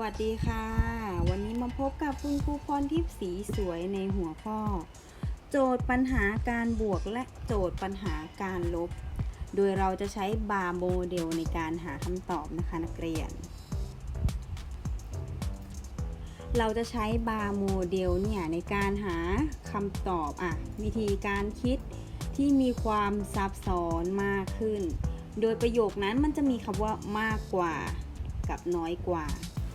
วัสดีค่ะ วันนี้มาพบกับคุณครูพรทิพย์สีสวยในหัวข้อ โจทย์ปัญหาการบวกและโจทย์ปัญหาการลบ โดยเราจะใช้บาร์โมเดลในการหาคำตอบนะคะนักเรียน เราจะใช้บาร์โมเดลเนี่ยในการหาคำตอบอะวิธีการคิดที่มีความซับซ้อนมากขึ้น โดยประโยคนั้นมันจะมีคำว่ามากกว่ากับน้อยกว่า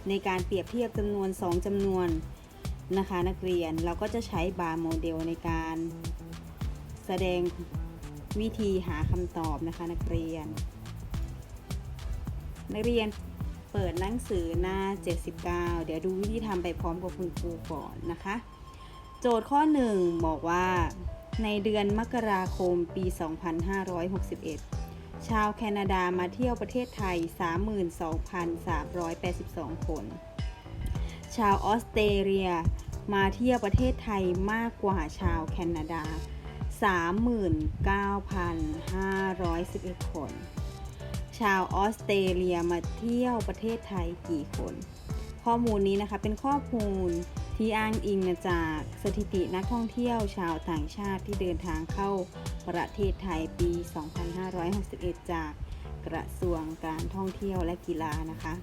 ในการเปรียบเทียบจำนวน 2จำนวนนะคะนักเรียนเราก็จะใช้บาร์โมเดลในการแสดงวิธีหาคำตอบนะคะนักเรียน นักเรียนเปิดหนังสือหน้า 79 เดี๋ยวดูวิธีทำไปพร้อมกับคุณครูก่อนนะคะ โจทย์ข้อ 1 บอกว่าในเดือนมกราคมปี 2561 ชาวแคนาดามาเที่ยวประเทศไทย 32,382 คน ชาวออสเตรเลียมาเที่ยวประเทศไทยมากกว่าชาวแคนาดา 39,511 คน ชาวออสเตรเลียมาเที่ยวประเทศไทยกี่คน ข้อมูลนี้นะคะเป็นข้อมูลที่อ้างอิงมาจากสถิตินักท่องเที่ยวชาวต่างชาติที่เดินทางเข้า ประเทศไทยปี 2561 จากกระทรวงการท่องเที่ยวและกีฬานะคะ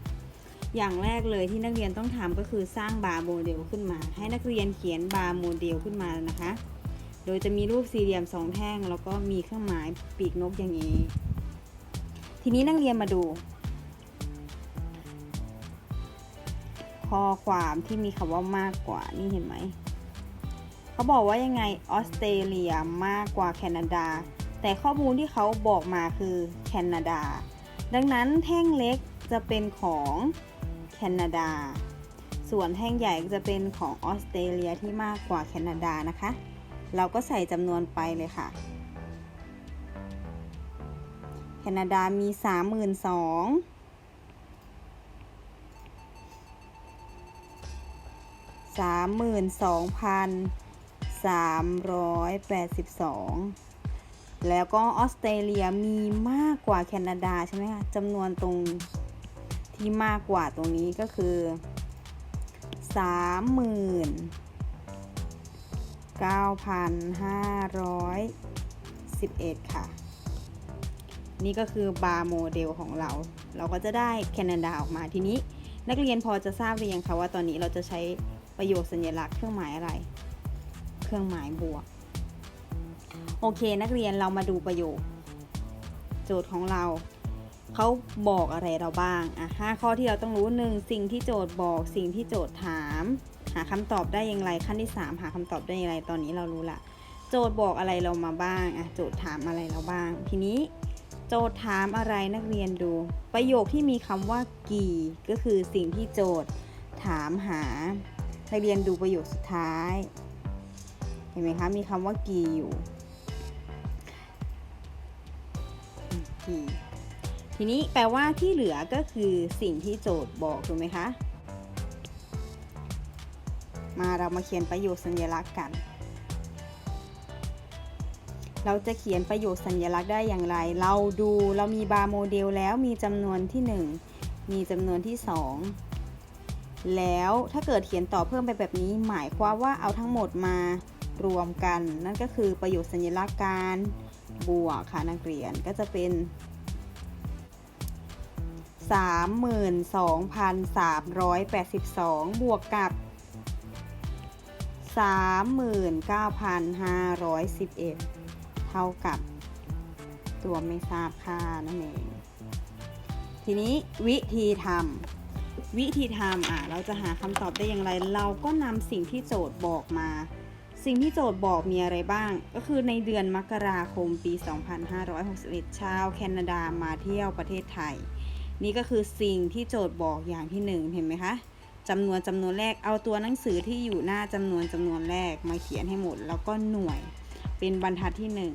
อย่างแรกเลยที่นักเรียนต้องทำก็คือสร้างบาร์โมเดลขึ้นมา ให้นักเรียนเขียนบาร์โมเดลขึ้นมานะคะ โดยจะมีรูปสี่เหลี่ยมสองแท่ง แล้วก็มีเครื่องหมายปีกนกอย่างนี้ ทีนี้นักเรียนมาดูข้อความที่มีคำว่ามากกว่านี่เห็นไหม เขาบอกว่ายังไงออสเตรเลียมากกว่าแคนาดา แต่ข้อมูลที่เขาบอกมาคือแคนาดา ดังนั้นแท่งเล็กจะเป็นของแคนาดา ส่วนแท่งใหญ่จะเป็นของออสเตรเลียที่มากกว่าแคนาดานะคะ เราก็ใส่จำนวนไปเลยค่ะ แคนาดามี 32,000สามหมื่นสามร้อยแปดสิบสองแล้วก็ออสเตรเลียมีมากกว่าแคนาดาใช่ไหมคะจำนวนตรงที่มากกว่าตรงนี้ก็คือสามหมื่นเก้าพันห้าร้อยสิบเอ็ดค่ะ นี่ก็คือบาร์โมเดลของเรา เราก็จะได้แคนาดาออกมาทีนี้ นักเรียนพอจะทราบหรือยังคะว่าตอนนี้เราจะใช้ประโยคสัญลักษณ์เครื่องหมายอะไร เครื่องหมายบวก โอเคนักเรียนเรามาดูประโยค โจทย์ของเราเขาบอกอะไรเราบ้างอะห้าข้อที่เราต้องรู้หนึ่งสิ่งที่โจทย์บอก สิ่งที่โจทย์ถาม หาคำตอบได้อย่างไรขั้นที่ 3 หาคำตอบได้อย่างไรตอนนี้เรารู้ละโจทย์บอกอะไรเรามาบ้างอะโจทย์ถามอะไรเราบ้าง ทีนี้โจทย์ถามอะไรนักเรียนดู ประโยคที่มีคำว่ากี่ ก็คือสิ่งที่โจทย์ถามหา นักเรียนดูประโยคสุดท้าย เห็นไหมคะ มีคำว่ากี่อยู่กี่ทีนี้แปลว่าที่เหลือก็คือสิ่งที่โจทย์บอกถูกไหมคะ มาเรามาเขียนประโยคสัญลักษณ์กัน เราจะเขียนประโยคสัญลักษณ์ได้อย่างไร เราดูเรามีบาร์โมเดลแล้วมีจำนวนที่ 1 มีจำนวนที่ 2 แล้วถ้าเกิดเขียนต่อเพิ่มไปแบบนี้ หมายความว่าเอาทั้งหมดมา รวมกัน นั่นก็คือประโยคสัญลักษณ์การบวกค่ะนักเรียนก็จะเป็น 32,382 บวกกับ 39,511 เท่ากับตัวไม่ทราบค่านั่นเอง ทีนี้วิธีทำวิธีทำอะเราจะหาคำตอบได้อย่างไร เราก็นำสิ่งที่โจทย์บอกมา สิ่งที่โจทย์บอกมีอะไรบ้าง ก็คือในเดือนมกราคมปี 2561 ชาวแคนาดามาเที่ยวประเทศไทย นี่ก็คือสิ่งที่โจทย์บอกอย่างที่หนึ่งเห็นไหมคะจำนวนจำนวนแรกเอาตัวหนังสือที่อยู่หน้าจำนวนจำนวนแรกมาเขียนให้หมด แล้วก็หน่วยเป็นบรรทัดที่หนึ่ง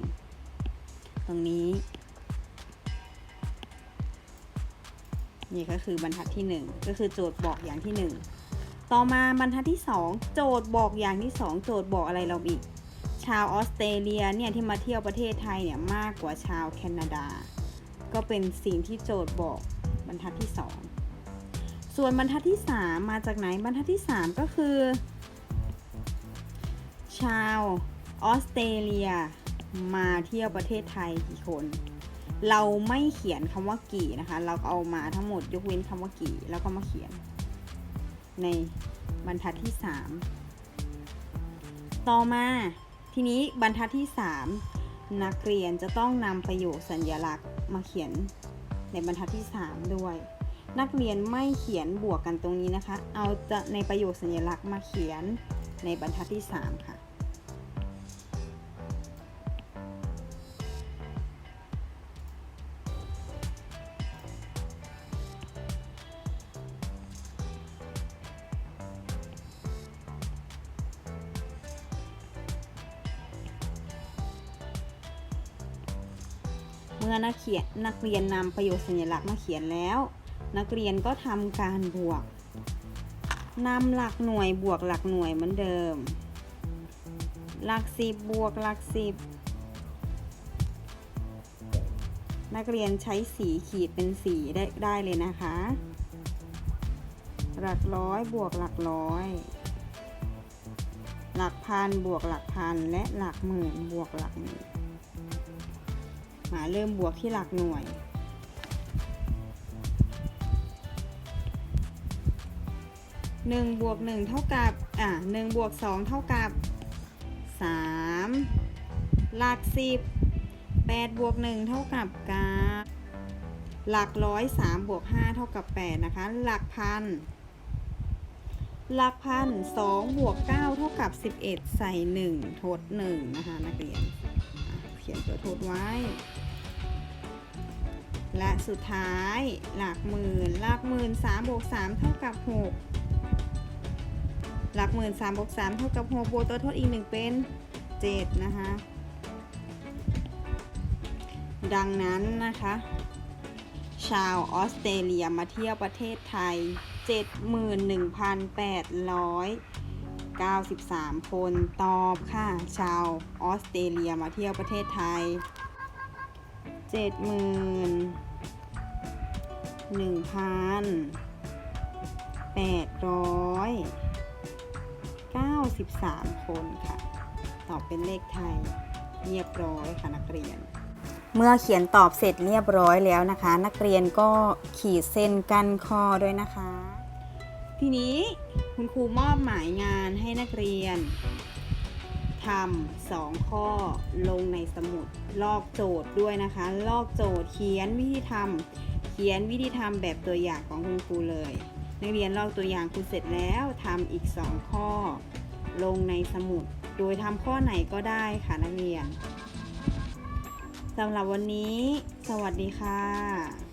ตรงนี้ นี่ก็คือบรรทัดที่หนึ่งก็คือโจทย์บอกอย่างที่หนึ่ง ต่อมาบรรทัดที่สองโจทย์บอกอย่างที่สองโจทย์บอกอะไรเราอีก ชาวออสเตรเลียเนี่ยที่มาเที่ยวประเทศไทยเนี่ยมากกว่าชาวแคนาดา ก็เป็นสิ่งที่โจทย์บอกบรรทัดที่สองส่วนบรรทัดที่ 3 มาจากไหนบรรทัดที่ 3 ก็คือ ชาวออสเตรเลียมาเที่ยวประเทศไทยกี่คน เราไม่เขียนคำว่ากี่นะคะ เราเอามาทั้งหมดยกเว้นคำว่ากี่แล้วก็มาเขียน ในบรรทัดที่ 3 ต่อมาทีนี้บรรทัดที่ 3 นักเรียนจะต้องนำประโยคสัญลักษณ์มาเขียนในบรรทัดที่ 3 ด้วย นักเรียนไม่เขียนบวกกันตรงนี้นะคะ เอาจะในประโยคสัญลักษณ์มาเขียนในบรรทัดที่ 3 ค่ะ มื่อนักเขียนนักเรียนนำประโยคสัญลักษณ์มาเขียนแล้ว นักเรียนก็ทำการบวกนำหลักหน่วยบวกหลักหน่วยเหมือนเดิม หลักสิบบวกหลักสิบนักเรียนใช้สีขีดเป็นสีได้ได้เลยนะคะ หลักร้อยบวกหลักร้อย หลักพันบวกหลักพันและหลักหมื่นบวกหลักหมื่น มาเริ่มบวกที่หลักหน่วย หนึ่งบวกหนึ่งเท่ากับ อะหนึ่งบวกสองเท่ากับสามหลักสิบแปดบวกหนึ่งเท่ากับเก้าหลักร้อยสามบวกห้าเท่ากับแปดนะคะ หลักพันหลักพันสองบวกเก้าเท่ากับสิบเอ็ดใส่หนึ่งทดหนึ่งนะคะนักเรียนเขียนตัวทดไว้ และสุดท้ายหลักหมื่นหลักหมื่นสามบวกสามเท่ากับหกหลักหมื่นสามบวกสามเท่ากับหกบวกตัวทดอีกหนึ่งเป็นเจ็ดนะคะดังนั้นนะคะ ชาวออสเตรเลียมาเที่ยวประเทศไทย 71,893 คนตอบค่ะ ชาวออสเตรเลียมาเที่ยวประเทศไทยเจ็ด หนึ่งพันแปดร้อยเก้าสิบสามคนค่ะ ตอบเป็นเลขไทยเรียบร้อยค่ะนักเรียน เมื่อเขียนตอบเสร็จเรียบร้อยแล้วนะคะ นักเรียนก็ขีดเส้นกันคอด้วยนะคะ ทีนี้คุณครูมอบหมายงานให้นักเรียนทำสองข้อลงในสมุดลอกโจทย์ด้วยนะคะ ลอกโจทย์เขียนวิธีทำ ขียนวิธีทำแบบตัวอย่างของคุณครูเลย นักเรียนลอกตัวอย่างคุณเสร็จแล้วทำอีกสองข้อ ลงในสมุด โดยทำข้อไหนก็ได้ค่ะนักเรียนสำหรับวันนี้ สวัสดีค่ะ